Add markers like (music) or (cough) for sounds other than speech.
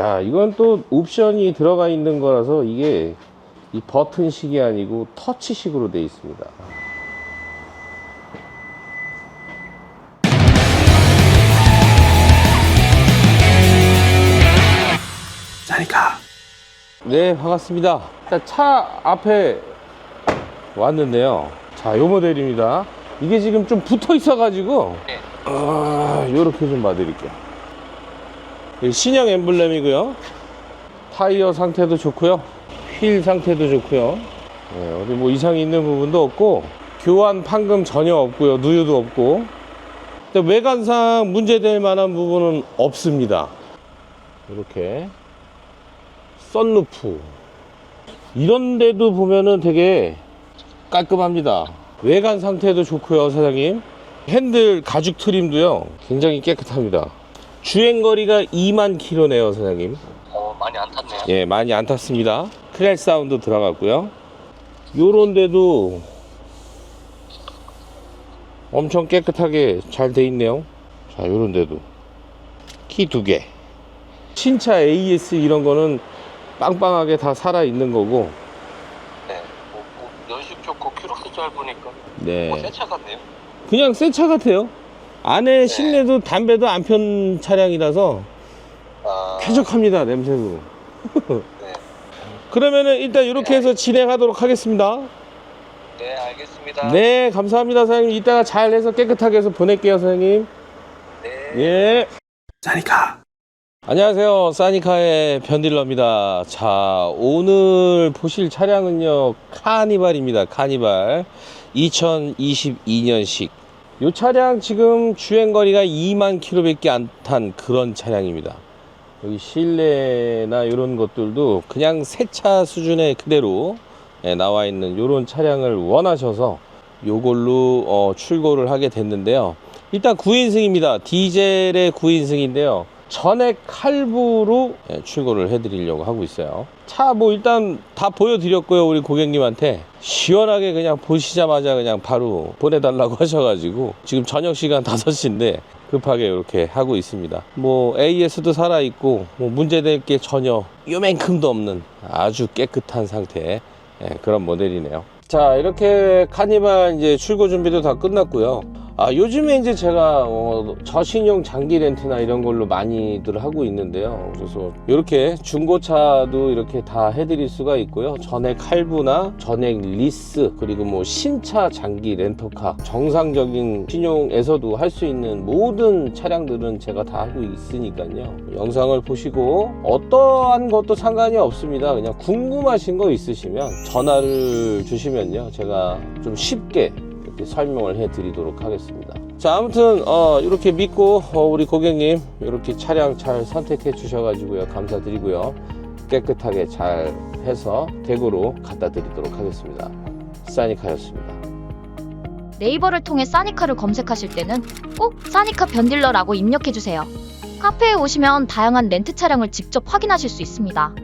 야, 이건 또 옵션이 들어가 있는 거라서 이게 이 버튼식이 아니고 터치식으로 되어 있습니다. 자니까 네, 반갑습니다. 자, 차 앞에 왔는데요. 자, 요 모델입니다. 이게 지금 좀 붙어 있어가지고, 아, 요렇게 좀 봐드릴게요. 이 신형 엠블렘이고요. 타이어 상태도 좋고요. 휠 상태도 좋고요. 네, 어디 뭐 이상이 있는 부분도 없고, 교환 판금 전혀 없고요. 누유도 없고. 외관상 문제될 만한 부분은 없습니다. 이렇게. 썬루프 이런 데도 보면은 되게 깔끔합니다 외관 상태도 좋고요 사장님 핸들 가죽 트림도요 굉장히 깨끗합니다 주행거리가 2만 킬로네요 사장님. 어 많이 안 탔네요. 예 많이 안 탔습니다. 크랙 사운드 들어갔고요. 요런 데도 엄청 깨끗하게 잘 돼 있네요. 자 요런 데도. 키 두개. 신차 AS 이런 거는 빵빵하게 다 살아 있는 거고. 네 뭐, 뭐 연식 좋고 키로수 짧으니까. 네. 뭐 새 차 같네요. 그냥 새 차 같아요 안에 실내도 담배도 안 편 차량이라서 아. 쾌적합니다 냄새도. 네. 그러면은 일단 이렇게 해서 진행하도록 하겠습니다. 네 알겠습니다. 네 감사합니다 사장님. 이따가 잘 해서 깨끗하게 해서 보낼게요 사장님. 네. 예. 자니까 안녕하세요. 사니카의 변딜러입니다. 자 오늘 보실 차량은요 카니발입니다 카니발. 2022년식 이 차량 지금 주행거리가 2만 킬로밖에 안 탄 그런 차량입니다. 여기 실내나 이런 것들도 그냥 새 차 수준의 그대로 예, 나와 있는 이런 차량을 원하셔서 요걸로 어, 출고를 하게 됐는데요. 일단 9인승입니다. 디젤의 9인승인데요 전액 할부로 예, 출고를 해드리려고 하고 있어요. 차 뭐 일단 다 보여드렸고요 우리 고객님한테 시원하게 그냥 보시자마자 그냥 바로 보내달라고 (laughs) 하셔가지고 지금 저녁 시간 (laughs) 5시인데 급하게 이렇게 하고 있습니다. 뭐 AS도 살아있고 뭐 문제될 게 전혀 요만큼도 없는 아주 깨끗한 상태의 예, 그런 모델이네요. 자 이렇게 카니발 이제 출고 준비도 다 끝났고요. 아 요즘에 이제 제가 어, 저신용 장기 렌트나 이런 걸로 많이들 하고 있는데요. 그래서 이렇게 중고차도 이렇게 다 해드릴 수가 있고요. 전액 할부나 전액 리스 그리고 뭐 신차 장기 렌터카 정상적인 신용에서도 할 수 있는 모든 차량들은 제가 다 하고 있으니까요. 영상을 보시고 어떠한 것도 상관이 없습니다. 그냥 궁금하신 거 있으시면 전화를 주시면요. 제가 좀 쉽게 이렇게 설명을 해 드리도록 하겠습니다. 자, 아무튼, 어, 이렇게 믿고, 어, 우리 고객님, 이렇게 차량 잘 선택해 주셔 가지고요. 감사드리고요. 깨끗하게 잘 해서 대구로 갖다 드리도록 하겠습니다. 사니카였습니다. 네이버를 통해 사니카를 검색하실 때는 꼭 사니카 변딜러라고 입력해 주세요. 카페에 오시면 다양한 렌트 차량을 직접 확인하실 수 있습니다.